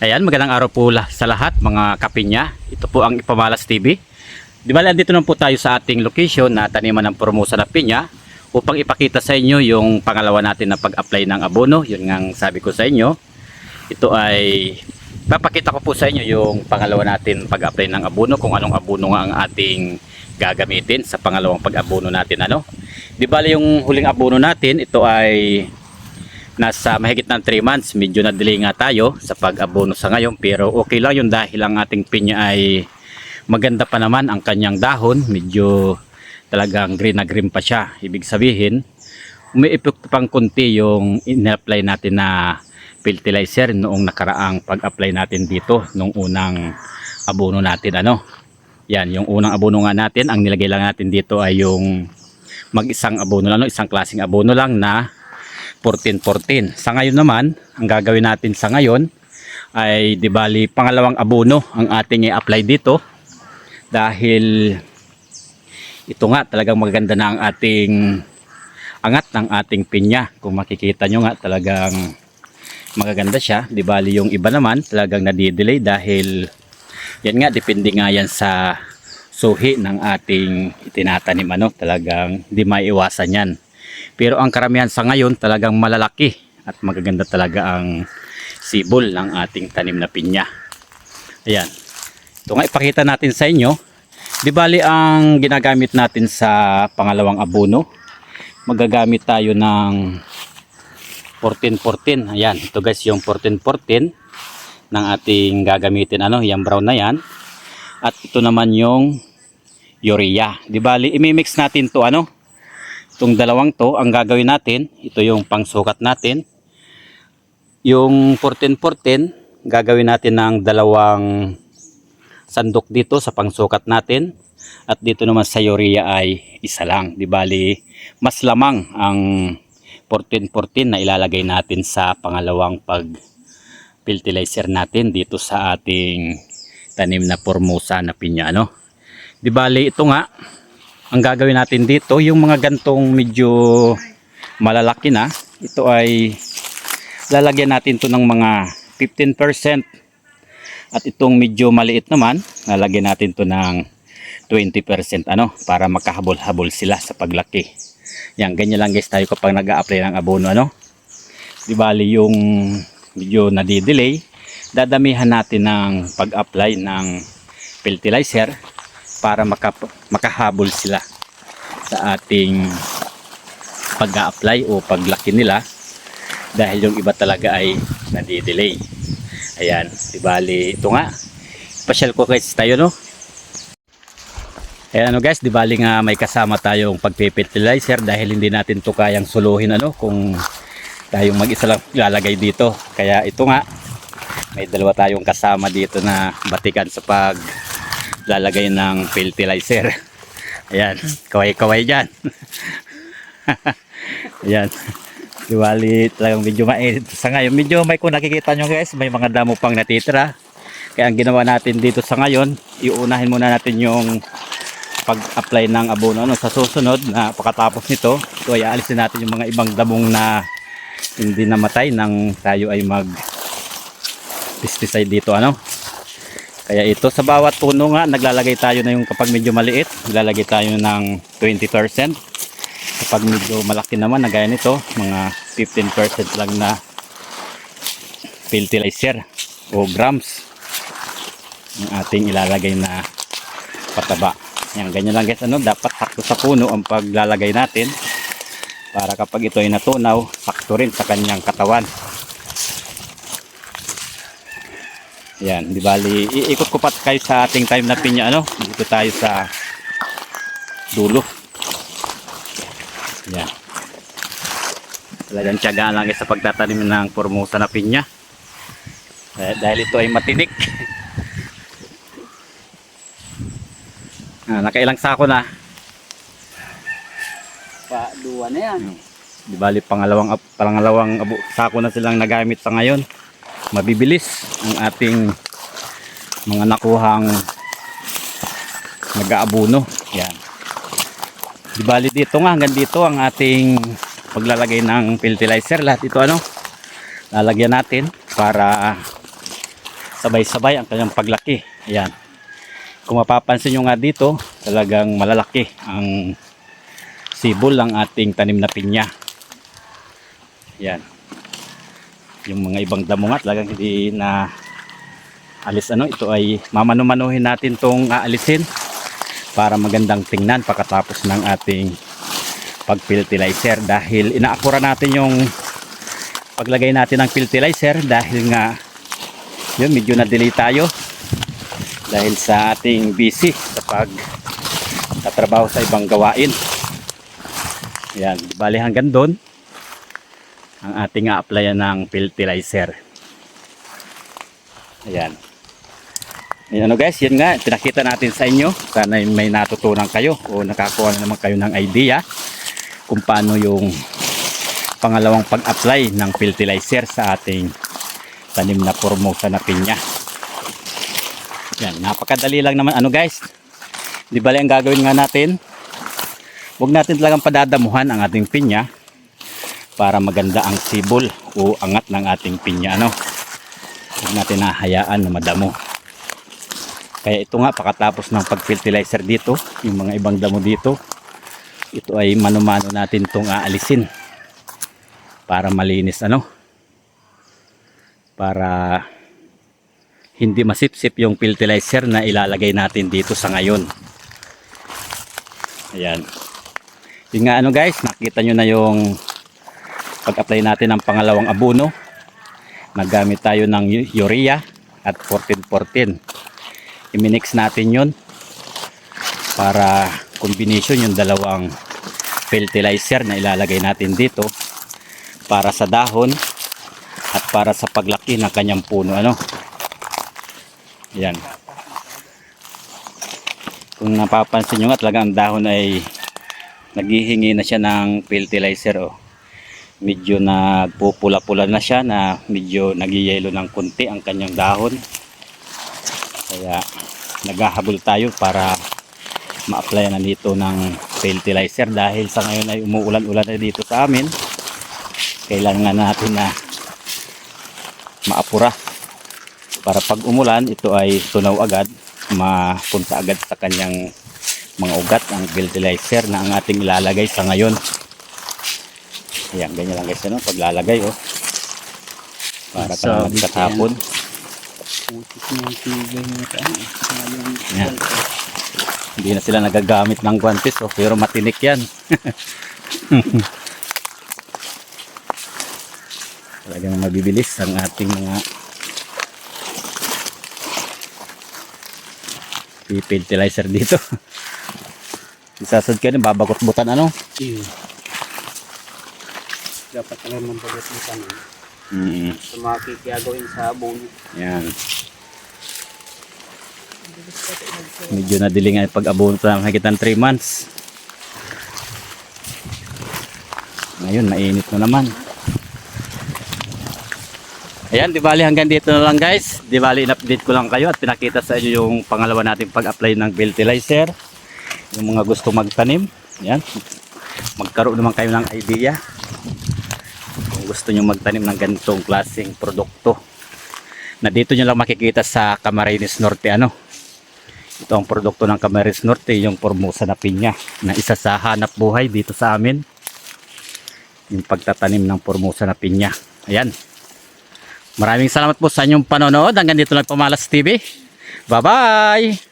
Ayan, magandang araw po sa lahat mga kapinya. Ito po ang Ipamalas TV. Di ba, andito na po tayo sa ating location na taniman ng Formosa na pinya upang ipakita sa inyo yung pangalawa natin na pag-apply ng abono. Yun nga sabi ko sa inyo. Ito ay papakita ko po sa inyo yung pangalawa natin pag-apply ng abono kung anong abono nga ang ating gagamitin sa pangalawang pag-abono natin ano. Di ba yung huling abono natin, ito ay nasa mahigit ng 3 months. Medyo na-delay nga tayo sa pag-abono sa ngayon pero okay lang yun dahil ang ating pinya ay maganda pa naman ang kanyang dahon. Medyo talagang green na green pa siya. Ibig sabihin, umiipok pang kunti yung in-apply natin na fertilizer noong nakaraang pag-apply natin dito nung unang abono natin ano. Yan, yung unang abono nga natin, ang nilagay lang natin dito ay yung mag-isang abono lang, no? isang klaseng abono lang na 14-14. Sa ngayon naman, ang gagawin natin sa ngayon ay di bali pangalawang abono ang ating i-apply dito dahil ito nga talagang maganda na ang ating angat ng ating pinya. Kung makikita nyo nga talagang magaganda siya. Di bali yung iba naman talagang nadidelay dahil yan nga depende nga yan sa suhi ng ating itinatanim ano talagang di maiwasan yan. Pero ang karamihan sa ngayon talagang malalaki at magaganda talaga ang sibol ng ating tanim na pinya. Ayan. Ito nga ipakita natin sa inyo. Di bali ang ginagamit natin sa pangalawang abono. Magagamit tayo ng 1414. Ayan. Ito guys yung 1414 ng ating gagamitin. Ano, yung brown na yan. At ito naman yung urea. Di bali imimix natin to ano itong dalawang to ang gagawin natin ito yung pangsukat natin. Yung 1414 gagawin natin ng dalawang sandok dito sa pangsukat natin. At dito naman sa urea ay isa lang. Di bali mas lamang ang 1414 na ilalagay natin sa pangalawang pag fertilizer natin dito sa ating tanim na formosa na pinya no di bali ito nga ang gagawin natin dito yung mga gantong medyo malalaki na ito ay lalagyan natin to ng mga 15% at itong medyo maliit naman lalagyan natin to ng 20% ano para makahabol-habol sila sa paglaki. Yan ganyan lang guys tayo kapag nag-a-apply ng abono ano. Di bali yung medyo nadidelay dadamihan natin ng pag-apply ng fertilizer para maka, makahabol sila sa ating pag-a-apply o paglaki nila dahil yung iba talaga ay nadidelay. Ayan di bali ito nga pasyal ko guys tayo no? Ayan ano guys di bali nga may kasama tayong pagpe-fertilizer dahil hindi natin to kayang suluhin ano kung tayong mag-isa lang lalagay dito. Kaya ito nga may dalawa tayong kasama dito na batikan sa pag lalagay ng fertilizer. Ayan, kaway-kaway dyan. Ayan. Diwali talagang medyo mainit sa ngayon. Medyo may kung nakikita nyo guys, may mga damo pang natitira. Kaya ang ginawa natin dito sa ngayon, iunahin muna natin yung pag-apply ng abono. No? Sa susunod, na pagkatapos nito, ito ay aalisin natin yung mga ibang damong na hindi namatay nang tayo ay mag pesticide dito ano kaya ito sa bawat puno nga naglalagay tayo na yung kapag medyo maliit naglalagay tayo ng 20% kapag medyo malaki naman na gaya nito mga 15% lang na fertilizer o grams ang ating ilalagay na pataba. Yan ganyan lang guys ano dapat sakto sa puno ang paglalagay natin para kapag ito ay natunaw sakto rin sa kanyang katawan Yan, di bali, iikot ko pa kayo sa ating time na pinya, ano? Dito tayo sa dulo. Yan. Talagang tiyagaan lang sa pagtatanim ng formosa na pinya. Dahil, dahil ito ay matinik. ah, nakailang sako na. Pa, duwa na yan. Di bali, pangalawang, pangalawang sako na silang nagamit sa ngayon. Mabibilis ang ating mga nakuhang nag-aabuno. Yan. Di bali dito nga, hanggang dito ang ating paglalagay ng fertilizer. Lahat ito ano, lalagyan natin para sabay-sabay ang kanyang paglaki. Ayan. Kung mapapansin nyo nga dito, talagang malalaki ang sibol ng ating tanim na pinya. Ayan. Yung mga ibang damo nga talagang hindi na alis. Ano. Ito ay mamanu-manuhin natin tong aalisin para magandang tingnan pagkatapos ng ating pag-fertilizer. Dahil inaakura natin yung paglagay natin ng fertilizer dahil nga yun medyo na-delay tayo dahil sa ating busy sa pag tatrabaho sa ibang gawain. Yan bali hanggang doon ang ating a-applyan ng fertilizer ayan Ayan ano guys, yun nga, pinakita natin sa inyo. Sana may natutunan kayo o nakakuha na naman kayo ng idea kung paano yung pangalawang pag-apply ng fertilizer sa ating tanim na formosa na pinya. Yan, napakadali lang naman ano guys. Di bali ang gagawin nga natin, huwag natin talagang padadamuhan ang ating pinya para maganda ang sibol o angat ng ating pinya. Ano? Huwag natin nahayaan na madamo. Kaya ito nga, pakatapos ng pag-fertilizer dito, yung mga ibang damo dito, ito ay mano-mano natin itong aalisin para malinis ano para hindi masipsip yung fertilizer na ilalagay natin dito sa ngayon ayan yun nga ano guys nakita nyo na yung pag apply natin ng pangalawang abono nagamit tayo ng urea at 1414 iminix natin yun para combination yung dalawang fertilizer na ilalagay natin dito para sa dahon at para sa paglaki ng kanyang puno ano? Yan. Kung napapansin nyo nga talaga ang dahon ay naghihingi na siya ng fertilizer oh. Medyo nagpupula-pula na siya na medyo nagyayelo ng kunti ang kanyang dahon. Kaya naghahabol tayo para ma-apply na dito ng fertilizer dahil sa ngayon ay umuulan-ulan na dito sa amin. Kailangan natin na maapura. Para pag umulan ito ay tunaw agad mapunta agad sa kanyang mga ugat ang fertilizer na ang ating ilalagay sa ngayon ayan ganyan lang guys ano paglalagay oh para talagang katapon Putik na yung tigay mo ito. Ngayon, Yan. Hindi na sila nagagamit ng guantes oh, pero matinik yan. Talagang mabibilis ang ating mga fertilizer dito. Isasad ka rin, babakot-butan ano? Iyo. Dapat alam ng bagot mo tanong. Mm, Sa mga kikiyagawin sa abono. yan. Medyo nadiling nga pag-abono pa ng higit ng 3 months. Ngayon, mainit na naman. Ayan, di bali hanggang dito na lang guys. Di bali in-update ko lang kayo at pinakita sa inyo yung pangalawa natin pag-apply ng fertilizer. Yung mga gusto magtanim. Ayan. Magkaroon naman kayo ng idea. Gusto nyo magtanim ng ganitong klaseng produkto. Na dito nyo lang makikita sa Camarines Norte ano. Ito ang produkto ng Camarines Norte, yung Formosa na pinya na isa sa hanap buhay dito sa amin. Yung pagtatanim ng Formosa na pinya. Ayan. Maraming salamat po sa inyong panonood. Hanggang dito lang Pamalas TV. Bye-bye!